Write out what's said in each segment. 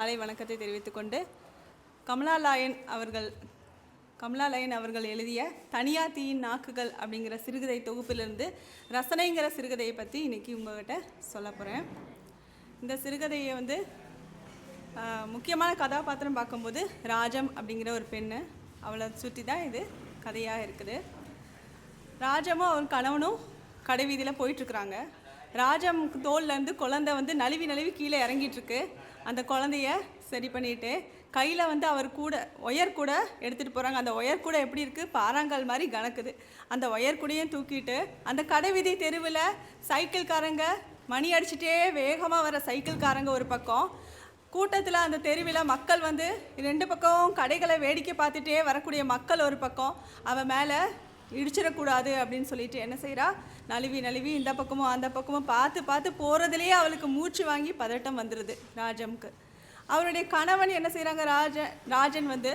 காலை வணக்கத்தை தெரிவித்துக்கொண்டு கமலாலயன் அவர்கள் கமலாலயன் அவர்கள் எழுதிய தனியா தீயின் நாக்குகள் அப்படிங்கிற சிறுகதை தொகுப்பிலிருந்து ரசனைங்கிற சிறுகதையை பற்றி இன்னைக்கு உங்ககிட்ட சொல்ல போகிறேன் இந்த சிறுகதையை வந்து முக்கியமான கதாபாத்திரம் பார்க்கும்போது ராஜம் அப்படிங்கிற ஒரு பெண்ணு. அவளை சுற்றி தான் இது கதையாக இருக்குது. ராஜமும் அவன் கணவனும் கடைவீதியில் போயிட்டுருக்குறாங்க ராஜம் தோல்லேருந்து குழந்தை வந்து நழுவி நழுவி கீழே இறங்கிட்டுருக்கு அந்த குழந்தைய சரி பண்ணிட்டு கையில் வந்து அவர் கூட ஒயர் கூட எடுத்துகிட்டு போகிறாங்க அந்த ஒயர் கூட எப்படி இருக்குது பாறாங்கல் மாதிரி கணக்குது அந்த ஒயர் கூடையும் தூக்கிட்டு அந்த கடைவீதி தெருவில் சைக்கிள்காரங்க மணி அடிச்சுட்டே வேகமாக வர சைக்கிள்காரங்க ஒரு பக்கம். கூட்டத்தில் அந்த தெருவில் மக்கள் வந்து ரெண்டு பக்கம் கடைகளை வேடிக்கை பார்த்துட்டே வரக்கூடிய மக்கள் ஒரு பக்கம். அவன் மேலே இடிச்சிடக்கூடாது அப்படின்னு சொல்லிட்டு என்ன செய்கிறா நழுவி நழுவி இந்த பக்கமும் அந்த பக்கமும் பார்த்து பார்த்து போகிறதுலேயே அவளுக்கு மூச்சு வாங்கி பதட்டம் வந்துடுது ராஜம்க்கு. அவருடைய கணவன் என்ன செய்கிறாங்க ராஜன் ராஜன் வந்து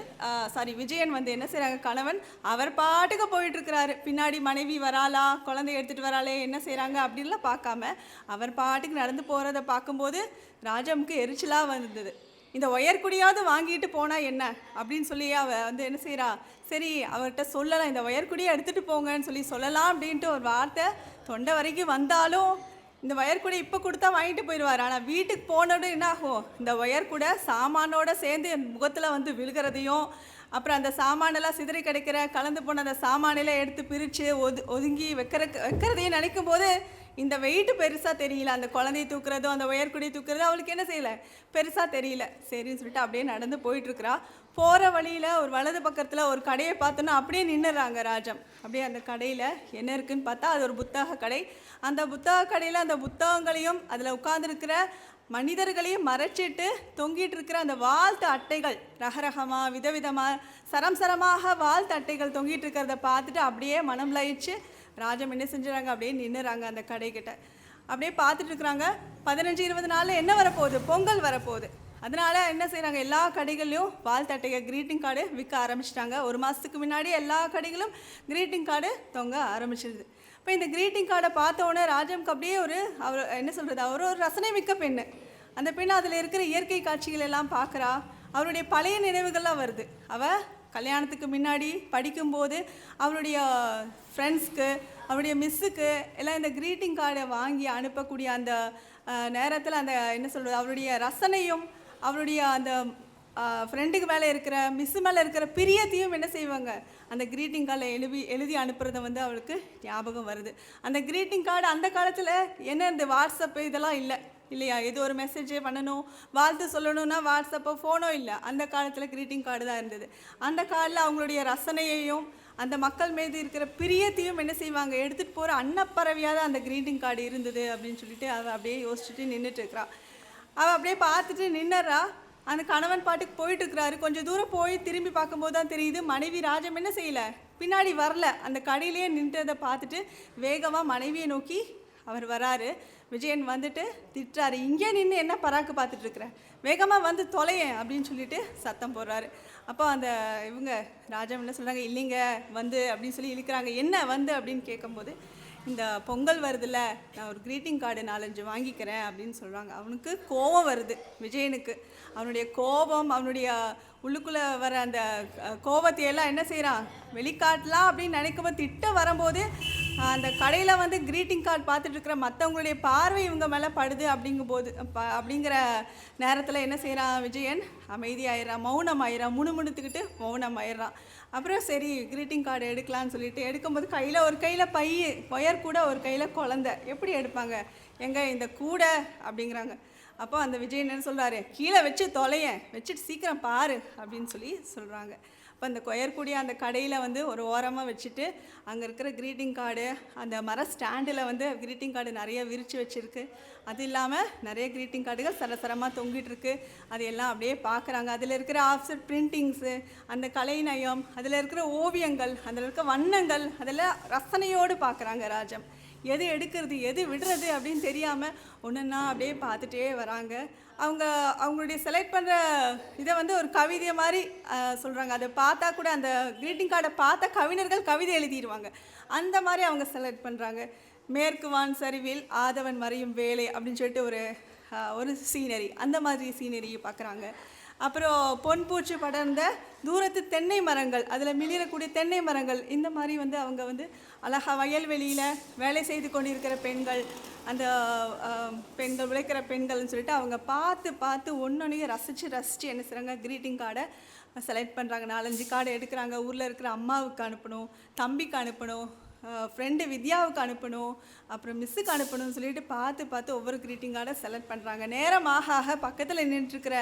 சாரி விஜயன் வந்து என்ன செய்கிறாங்க கணவன் அவர் பாட்டுக்கு போயிட்டுருக்கிறாரு. பின்னாடி மனைவி வராளா? குழந்தை எடுத்துகிட்டு வராளே? என்ன செய்கிறாங்க அப்படின்லாம் பார்க்காம அவர் பாட்டுக்கு நடந்து போகிறத பார்க்கும்போது ராஜமுக்கு எரிச்சலாக வந்தது. இந்த ஒயர் குடியாவது வாங்கிட்டு போனால் என்ன? அப்படின்னு சொல்லி அவ வந்து என்ன செய்கிறா சரி அவர்கிட்ட சொல்லலாம் இந்த ஒயர் குடியை எடுத்துகிட்டு போங்கன்னு சொல்லி சொல்லலாம் அப்படின்ட்டு ஒரு வார்த்தை தொண்டை வரைக்கும் வந்தாலும் இந்த ஒயர் கூட இப்போ கொடுத்தா வாங்கிட்டு போயிடுவார். ஆனால் வீட்டுக்கு போனோட என்ன ஆகும்? இந்த ஒயர் கூட சாமானோட சேர்ந்து என் முகத்தில் வந்து விழுகிறதையும் அப்புறம் அந்த சாமானெல்லாம் சிதறி கிடைக்கிற கலந்து போன அந்த சாமானெல்லாம் எடுத்து பிரித்து ஒது ஒதுங்கி வைக்கிற வைக்கிறதையும் நினைக்கும் போது இந்த வெயிட் பெருசாக தெரியல. அந்த குழந்தைய தூக்குறதோ அந்த உயர்குடி தூக்குறதோ அவளுக்கு என்ன செய்யலை? பெருசாக தெரியல. சரின்னு சொல்லிட்டு அப்படியே நடந்து போயிட்டுருக்குறா. போகிற வழியில் ஒரு வலது பக்கத்தில் ஒரு கடையை பார்த்தோன்னா அப்படியே நின்னுறாங்க ராஜம். அப்படியே அந்த கடையில் என்ன இருக்குன்னு பார்த்தா அது ஒரு புத்தக கடை. அந்த புத்தக கடையில் அந்த புத்தகங்களையும் அதில் உட்காந்துருக்கிற மனிதர்களையும் மறைச்சிட்டு தொங்கிட்டு இருக்கிற அந்த வாழ்த்து அட்டைகள் ரகரகமாக விதவிதமாக சரம் சரமாக வாழ்த்து அட்டைகள் தொங்கிட்டு இருக்கிறத பார்த்துட்டு அப்படியே மனம் லயிச்சு ராஜம் என்ன செஞ்சுறாங்க? அப்படியே நின்றுறாங்க அந்த கடைக்கிட்ட அப்படியே பார்த்துட்டு இருக்கிறாங்க பதினஞ்சு இருபது நாளில் என்ன வரப்போகுது? பொங்கல் வரப்போகுது. அதனால என்ன செய்கிறாங்க எல்லா கடைகள்லையும் வாழ்த்தட்டையை க்ரீட்டிங் கார்டு விற்க ஆரம்பிச்சிட்டாங்க. ஒரு மாதத்துக்கு முன்னாடி எல்லா கடைகளும் க்ரீட்டிங் கார்டு தொங்க ஆரம்பிச்சிருது. இப்போ இந்த க்ரீட்டிங் கார்டை பார்த்தோன்னே ராஜம்க்கு அப்படியே ஒரு அவர் என்ன சொல்கிறது அவர் ஒரு ரசனை மிக்க பெண்ணு. அந்த பெண் அதில் இருக்கிற இயற்கை காட்சிகள் எல்லாம் பார்க்குறா. அவருடைய பழைய நினைவுகள்லாம் வருது. அவள் கல்யாணத்துக்கு முன்னாடி படிக்கும்போது அவருடைய ஃப்ரெண்ட்ஸ்க்கு அவருடைய மிஸ்ஸுக்கு எல்லாம் இந்த க்ரீட்டிங் கார்டை வாங்கி அனுப்பக்கூடிய அந்த நேரத்தில் அந்த என்ன சொல்கிறது அவருடைய ரசனையும் அவருடைய அந்த ஃப்ரெண்டுக்கு மேலே இருக்கிற மிஸ்ஸு மேலே இருக்கிற பிரியத்தையும் என்ன செய்வாங்க? அந்த க்ரீட்டிங் கார்டில் எழுதி எழுதி அனுப்புகிறத வந்து அவளுக்கு ஞாபகம் வருது. அந்த க்ரீட்டிங் கார்டு அந்த காலத்தில் என்ன இந்த வாட்ஸ்அப்பு இதெல்லாம் இல்லை. இல்லையா? ஏதோ ஒரு மெசேஜே பண்ணணும். வாழ்த்து சொல்லணும்னா வாட்ஸ்அப்போ ஃபோனோ இல்லை. அந்த காலத்தில் க்ரீட்டிங் கார்டு தான் இருந்தது. அந்த கார்டில் அவங்களுடைய ரசனையையும் அந்த மக்கள் மீது இருக்கிற பிரியத்தையும் என்ன செய்வாங்க? எடுத்துகிட்டு போகிற அன்னப்பறவையாக தான் அந்த க்ரீட்டிங் கார்டு இருந்தது அப்படின்னு சொல்லிட்டு அவள் அப்படியே யோசிச்சுட்டு நின்றுட்டு இருக்கிறா. அவள் அப்படியே பார்த்துட்டு நின்னுறா. அந்த கணவன் பாட்டுக்கு போயிட்டு இருக்கிறாரு. கொஞ்சம் தூரம் போய் திரும்பி பார்க்கும்போது தான் தெரியுது மனைவி ராஜம் என்ன செய்யல? பின்னாடி வரல. அந்த கடையிலேயே நின்றதை பார்த்துட்டு வேகமாக மனைவியை நோக்கி அவர் வராரு. விஜயன் வந்துட்டு திட்டுறாரு. இங்கே நின்று என்ன பராக்கு பார்த்துட்ருக்குறேன் வேகமாக வந்து தொலையேன் அப்படின்னு சொல்லிட்டு சத்தம் போடுறாரு. அப்போ அந்த இவங்க ராஜம் என்ன சொல்கிறாங்க இல்லைங்க வந்து அப்படின்னு சொல்லி இழுக்கிறாங்க. என்ன வந்து? அப்படின்னு கேட்கும்போது இந்த பொங்கல் வருதுல்ல நான் ஒரு க்ரீட்டிங் கார்டு நாலஞ்சு வாங்கிக்கிறேன் அப்படின்னு சொல்கிறாங்க அவனுக்கு கோபம் வருது விஜயனுக்கு. அவனுடைய கோபம் அவனுடைய உள்ளுக்குள்ளே வர அந்த கோபத்தையெல்லாம் என்ன செய்கிறான் வெளிக்காட்டலாம் அப்படின்னு நினைக்கும்போது திட்டம் வரும்போது அந்த கடையில் வந்து க்ரீட்டிங் கார்டு பார்த்துட்டு இருக்கிற மற்றவங்களுடைய பார்வை இவங்க மேலே படுது அப்படிங்கும்போது ப- அப்படிங்கிற நேரத்தில் என்ன செய்கிறான் விஜயன்? அமைதியாயிடுறான் மௌனம் ஆயிடறான் முணுமுணுத்துக்கிட்டு மௌனம் ஆயிடுறான் அப்புறம் சரி க்ரீட்டிங் கார்டு எடுக்கலாம்னு சொல்லிட்டு எடுக்கும்போது கையில் ஒரு கையில் பை ஒயர் கூட ஒரு கையில் குழந்த. எப்படி எடுப்பாங்க? எங்கே இந்த கூடை அப்படிங்கிறாங்க. அப்போ அந்த விஜயன் என்ன சொல்கிறாரு கீழே வச்சு தொலையேன் வச்சுட்டு சீக்கிரம் பாரு அப்படின்னு சொல்லி சொல்கிறாங்க அப்போ அந்த கொயர்கூடிய அந்த கடையில் வந்து ஒரு ஓரமாக வச்சுட்டு அங்கே இருக்கிற க்ரீட்டிங் கார்டு அந்த மர ஸ்டாண்டில் வந்து க்ரீட்டிங் கார்டு நிறைய விரித்து வச்சுருக்கு. அது இல்லாமல் நிறைய க்ரீட்டிங் கார்டுகள் சரசரமாக தொங்கிட்டுருக்கு அது எல்லாம் அப்படியே பார்க்குறாங்க அதில் இருக்கிற ஆஃப்செட் பிரிண்டிங்ஸு அந்த கலைநயம் அதில் இருக்கிற ஓவியங்கள் அதில் இருக்கிற வண்ணங்கள் அதெல்லாம் ரசனையோடு பார்க்குறாங்க ராஜம். எது எடுக்கிறது எது விடுறது அப்படின்னு தெரியாமல் ஒன்றுன்னா அப்படியே பார்த்துட்டே வராங்க. அவங்க அவங்களுடைய செலக்ட் பண்ணுற இதை வந்து ஒரு கவிதை மாதிரி சொல்கிறாங்க அதை பார்த்தா கூட அந்த க்ரீட்டிங் கார்டை பார்த்தா கவிஞர்கள் கவிதை எழுதிடுவாங்க. அந்த மாதிரி அவங்க செலக்ட் பண்ணுறாங்க மேற்கு வான் சரிவில் ஆதவன் மறையும் வேலை அப்படின்னு சொல்லிட்டு ஒரு ஒரு சீனரி அந்த மாதிரி சீனரியை பார்க்குறாங்க. அப்புறம் பொன்பூச்சு படர்ந்த தூரத்து தென்னை மரங்கள் அதில் மிளிரக்கூடிய தென்னை மரங்கள் இந்த மாதிரி வந்து அவங்க வந்து அழகா வயல்வெளியில் வேலை செய்து கொண்டிருக்கிற பெண்கள் அந்த பெண்கள் உழைக்கிற பெண்கள்னு சொல்லிட்டு அவங்க பார்த்து பார்த்து ஒன்றொன்னையும் ரசித்து ரசித்து என்ன செய்கிறாங்க க்ரீட்டிங் கார்டை செலக்ட் பண்ணுறாங்க நாலஞ்சு கார்டு எடுக்கிறாங்க. ஊரில் இருக்கிற அம்மாவுக்கு அனுப்பணும் தம்பிக்கு அனுப்பணும் ஃப்ரெண்டு வித்யாவுக்கு அனுப்பணும் அப்புறம் மிஸ்ஸுக்கு அனுப்பணும்னு சொல்லிட்டு பார்த்து பார்த்து ஒவ்வொரு க்ரீட்டிங் கார்டை செலக்ட் பண்ணுறாங்க நேரம் ஆக ஆக பக்கத்தில் நின்றுட்டுருக்கிற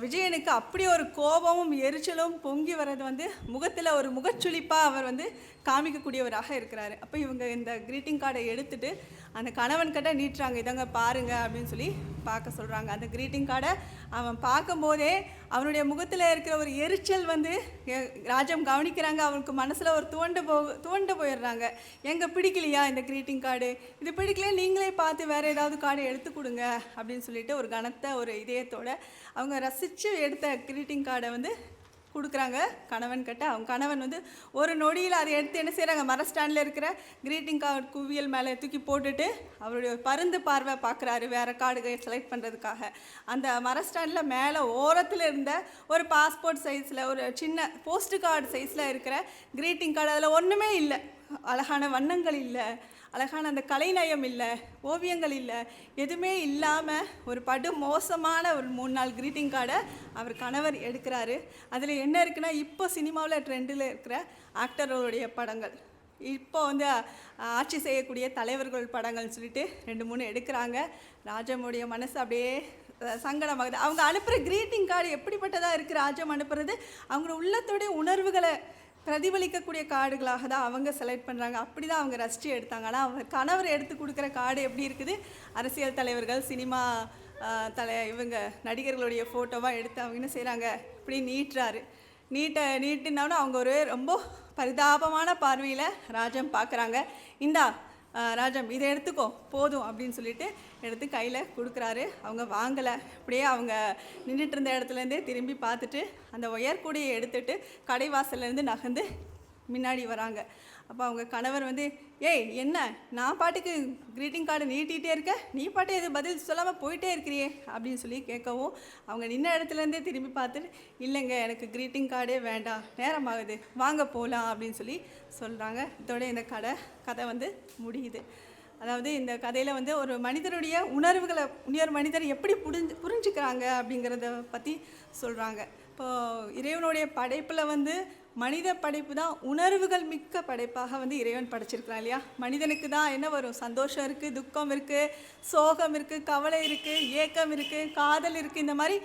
விஜயனுக்கு அப்படி ஒரு கோபமும் எரிச்சலும் பொங்கி வர்றது வந்து முகத்தில் ஒரு முகச்சுளிப்பாக அவர் வந்து காமிக்கக்கூடியவராக இருக்கிறாரு. அப்போ இவங்க இந்த க்ரீட்டிங் கார்டை எடுத்துட்டு அந்த கணவன் கிட்ட நீட்டுறாங்க இதங்க பாருங்க அப்படின்னு சொல்லி பார்க்க சொல்கிறாங்க அந்த க்ரீட்டிங் கார்டை அவன் பார்க்கும்போதே அவனுடைய முகத்தில் இருக்கிற ஒரு எரிச்சல் வந்து ராஜம் கவனிக்கிறாங்க. அவனுக்கு மனசில் ஒரு தோண்டு போ தோண்டு போயிடுறாங்க. எங்கே பிடிக்கலையா இந்த க்ரீட்டிங் கார்டு இது பிடிக்கல நீங்களே பார்த்து வேறு ஏதாவது கார்டு எடுத்து கொடுங்க அப்படின்னு சொல்லிட்டு ஒரு கனத்த ஒரு இதயத்தோடு அவங்க ரசித்து எடுத்த க்ரீட்டிங் கார்டை வந்து கொடுக்குறாங்க. கணவன் கிட்ட. அவங்க கணவன் வந்து ஒரு நொடியில் அதை எடுத்து என்ன செய்கிறாங்க மர ஸ்டாண்டில் இருக்கிற க்ரீட்டிங் கார்டு குவியல் மேலே தூக்கி போட்டுட்டு அவருடைய பருந்து பார்வை பார்க்குறாரு வேறு கார்டுகளை செலக்ட் பண்ணுறதுக்காக அந்த மர ஸ்டாண்டில் மேலே ஓரத்தில் இருந்த ஒரு பாஸ்போர்ட் சைஸில் ஒரு சின்ன போஸ்ட் கார்டு சைஸில் இருக்கிற க்ரீட்டிங் கார்டு அதில் ஒன்றுமே இல்லை. அழகான வண்ணங்கள் இல்லை. அழகான அந்த கலைநயம் இல்லை ஓவியங்கள் இல்லை எதுவுமே இல்லாமல் ஒரு படு மோசமான ஒரு மூணு நாள் க்ரீட்டிங் கார்டை அவர் கணவர் எடுக்கிறாரு. அதில் என்ன இருக்குன்னா இப்போ சினிமாவில் ட்ரெண்டில் இருக்கிற ஆக்டர்களுடைய படங்கள். இப்போ வந்து ஆட்சி செய்யக்கூடிய தலைவர்கள் படங்கள்னு சொல்லிட்டு ரெண்டு மூணு எடுக்கிறாங்க. ராஜமுடைய மனசு அப்படியே சங்கடமாகுது. அவங்க அனுப்புகிற க்ரீட்டிங் கார்டு எப்படிப்பட்டதாக இருக்குது ராஜம் அனுப்புறது? அவங்களோட உள்ளத்துடைய உணர்வுகளை பிரதிபலிக்கக்கூடிய கார்டுகளாக தான் அவங்க செலக்ட் பண்ணுறாங்க அப்படி தான் அவங்க ரசிச்சு எடுத்தாங்க. ஆனால் அவங்க கணவர் எடுத்து கொடுக்குற கார்டு எப்படி இருக்குது? அரசியல் தலைவர்கள் சினிமா தலை இவங்க நடிகர்களுடைய ஃபோட்டோவாக எடுத்து அவங்க என்ன செய்கிறாங்க இப்படி நீட்டுறாரு. நீட்ட நீட்டுனாலும் அவங்க ஒரு ரொம்ப பரிதாபமான பார்வையில் ராஜம் பார்க்குறாங்க. இந்தா ராஜம் இதை எடுத்துக்கோ போதும் அப்படின்னு சொல்லிட்டு எடுத்து கையில் கொடுக்குறாரு. அவங்க வாங்கலை. அப்படியே அவங்க நின்றுட்டு இருந்த இடத்துலேருந்தே திரும்பி பார்த்துட்டு அந்த ஒயர் கூடையை எடுத்துட்டு கடைவாசல்லேருந்து நகர்ந்து முன்னாடி வராங்க. அப்போ அவங்க கணவர் வந்து ஏய் என்ன? நான் பாட்டுக்கு க்ரீட்டிங் கார்டு நீட்டிகிட்டே இருக்க? நீ பாட்டு எது பதில் சொல்லாமல் போயிட்டே இருக்கிறியே? அப்படின்னு சொல்லி கேட்கவும் அவங்க நின்ன இடத்துலேருந்தே திரும்பி பார்த்துட்டு இல்லைங்க எனக்கு க்ரீட்டிங் கார்டே வேண்டாம். நேரமாகுது வாங்க போகலாம் அப்படின்னு சொல்லி சொல்கிறாங்க இதோட இந்த கடை கதை வந்து முடியுது. அதாவது இந்த கதையில் வந்து ஒரு மனிதருடைய உணர்வுகளை இன்னொரு மனிதர் எப்படி புரிஞ்சு புரிஞ்சுக்கிறாங்க அப்படிங்கிறத பற்றி சொல்கிறாங்க இப்போ இறைவனுடைய படைப்பில் வந்து மனித படைப்பு தான் உணர்வுகள் மிக்க படைப்பாக வந்து இறைவன் படைச்சிருக்கிறான் இல்லையா? மனிதனுக்கு தான் என்ன வரும்? சந்தோஷம் இருக்குது துக்கம் இருக்குது சோகம் இருக்குது கவலை இருக்குது ஏக்கம் இருக்குது காதல் இருக்குது இந்த மாதிரி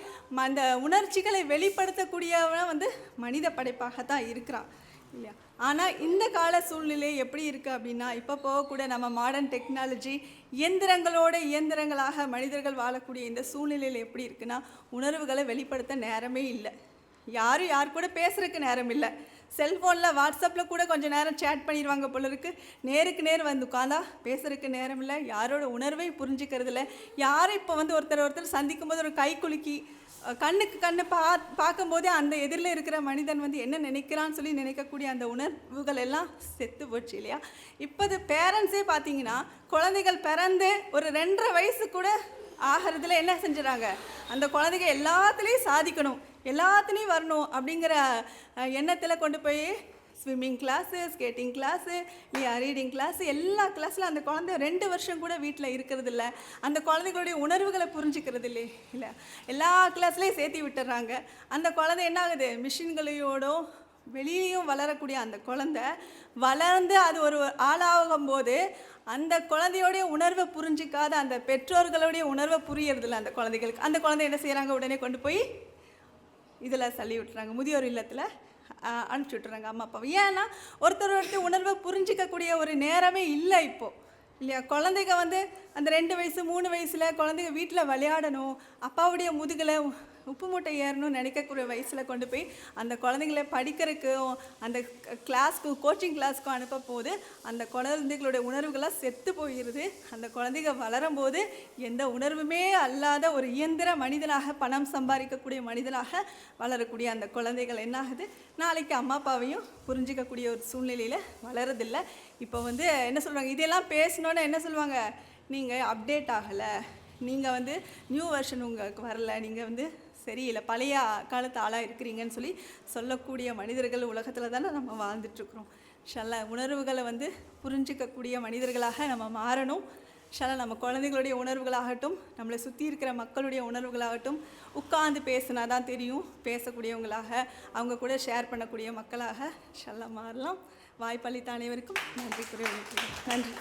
அந்த உணர்ச்சிகளை வெளிப்படுத்தக்கூடியவன் வந்து மனித படைப்பாக தான் இருக்கிறான் இல்லையா? ஆனால் இந்த கால சூழ்நிலை எப்படி இருக்குது அப்படின்னா இப்போ போகக்கூட நம்ம மாடர்ன் டெக்னாலஜி இயந்திரங்களோட இயந்திரங்களாக மனிதர்கள் வாழக்கூடிய இந்த சூழ்நிலையில் எப்படி இருக்குன்னா உணர்வுகளை வெளிப்படுத்த நேரமே இல்லை. யாரும் யார் கூட பேசுகிறதுக்கு நேரம் இல்லை. செல்ஃபோனில் வாட்ஸ்அப்பில் கூட கொஞ்சம் நேரம் சேட் பண்ணிடுவாங்க போல இருக்கு. நேருக்கு நேர் வந்து உட்காந்தா பேசுறதுக்கு நேரம் இல்லை. யாரோட உணர்வை புரிஞ்சுக்கிறது இல்லை யாரும் இப்போ வந்து ஒருத்தர் ஒருத்தர் சந்திக்கும் போது ஒரு கை குலுக்கி கண்ணுக்கு கண்ணு பா பார்க்கும்போதே அந்த எதிரில் இருக்கிற மனிதன் வந்து என்ன நினைக்கிறான்னு சொல்லி நினைக்கக்கூடிய அந்த உணர்வுகள் எல்லாம் செத்து போச்சு இல்லையா? இப்போது பேரண்ட்ஸே பார்த்தீங்கன்னா குழந்தைகள் பிறந்து ஒரு ரெண்டரை வயசு கூட ஆகிறதுல என்ன செஞ்சுறாங்க? அந்த குழந்தைங்க எல்லாத்துலேயும் சாதிக்கணும். எல்லாத்துலேயும் வரணும் அப்படிங்கிற எண்ணத்தில் கொண்டு போய் ஸ்விம்மிங் கிளாஸு ஸ்கேட்டிங் கிளாஸு இல்லையா ரீடிங் கிளாஸு எல்லா கிளாஸில் அந்த குழந்தை ரெண்டு வருஷம் கூட வீட்டில் இருக்கிறது இல்லை அந்த குழந்தைகளுடைய உணர்வுகளை புரிஞ்சுக்கிறது இல்லை இல்லை எல்லா கிளாஸ்லேயும் சேர்த்து விட்டுறாங்க. அந்த குழந்தை என்ன ஆகுது மிஷின்களையோடும் வெளியிலையும் வளரக்கூடிய அந்த குழந்தை வளர்ந்து அது ஒரு ஆளாகும் போது அந்த குழந்தையோடைய உணர்வை புரிஞ்சிக்காத அந்த பெற்றோர்களுடைய உணர்வை புரியறதில்ல அந்த குழந்தைகளுக்கு. அந்த குழந்தை என்ன செய்கிறாங்க உடனே கொண்டு போய் இதில் சொல்லி விட்டுறாங்க. முதியோர் இல்லத்தில் அனுப்பிச்சி விட்டுறாங்க அம்மா அப்பா ஏன்னா ஒருத்தர் ஒருத்தர் உணர்வை புரிஞ்சிக்கக்கூடிய ஒரு நேரமே இல்லை இப்போது இல்லையா? குழந்தைங்க வந்து அந்த ரெண்டு வயசு மூணு வயசில் குழந்தைங்க வீட்டில் விளையாடணும் அப்பாவுடைய முதுகில் உப்பு மூட்டை ஏறணும்னு நினைக்கக்கூடிய வயசில் கொண்டு போய் அந்த குழந்தைங்கள படிக்கிறதுக்கும் அந்த கிளாஸ்க்கும் கோச்சிங் கிளாஸ்க்கும் அனுப்ப போது அந்த குழந்தைகளுடைய உணர்வுகளாக செத்து போயிடுது. அந்த குழந்தைங்க வளரும் போது எந்த உணர்வுமே அல்லாத ஒரு இயந்திர மனிதனாக பணம் சம்பாதிக்கக்கூடிய மனிதனாக வளரக்கூடிய அந்த குழந்தைகள் என்ன ஆகுது நாளைக்கு அம்மா அப்பாவையும் புரிஞ்சிக்கக்கூடிய ஒரு சூழ்நிலையில் வளரதில்லை. இப்போ வந்து என்ன சொல்கிறாங்க இதெல்லாம் பேசணுன்னு என்ன சொல்லுவாங்க? நீங்கள் அப்டேட் ஆகலை. நீங்கள் வந்து நியூ வெர்ஷன் உங்களுக்கு வரல. நீங்கள் வந்து சரியில்லை பழைய காலத்து ஆளாக இருக்கிறீங்கன்னு சொல்லி சொல்லக்கூடிய மனிதர்கள் உலகத்தில் தானே நம்ம வாழ்ந்துட்டுருக்குறோம். சில உணர்வுகளை வந்து புரிஞ்சிக்கக்கூடிய மனிதர்களாக நம்ம மாறணும். சில நம்ம குழந்தைகளுடைய உணர்வுகளாகட்டும் நம்மளை சுற்றி இருக்கிற மக்களுடைய உணர்வுகளாகட்டும் உட்காந்து பேசுனா தான் தெரியும். பேசக்கூடியவங்களாக அவங்க கூட ஷேர் பண்ணக்கூடிய மக்களாக சில மாறலாம். வாய்ப்பளித்த அனைவருக்கும் நன்றி கூறி நன்றி.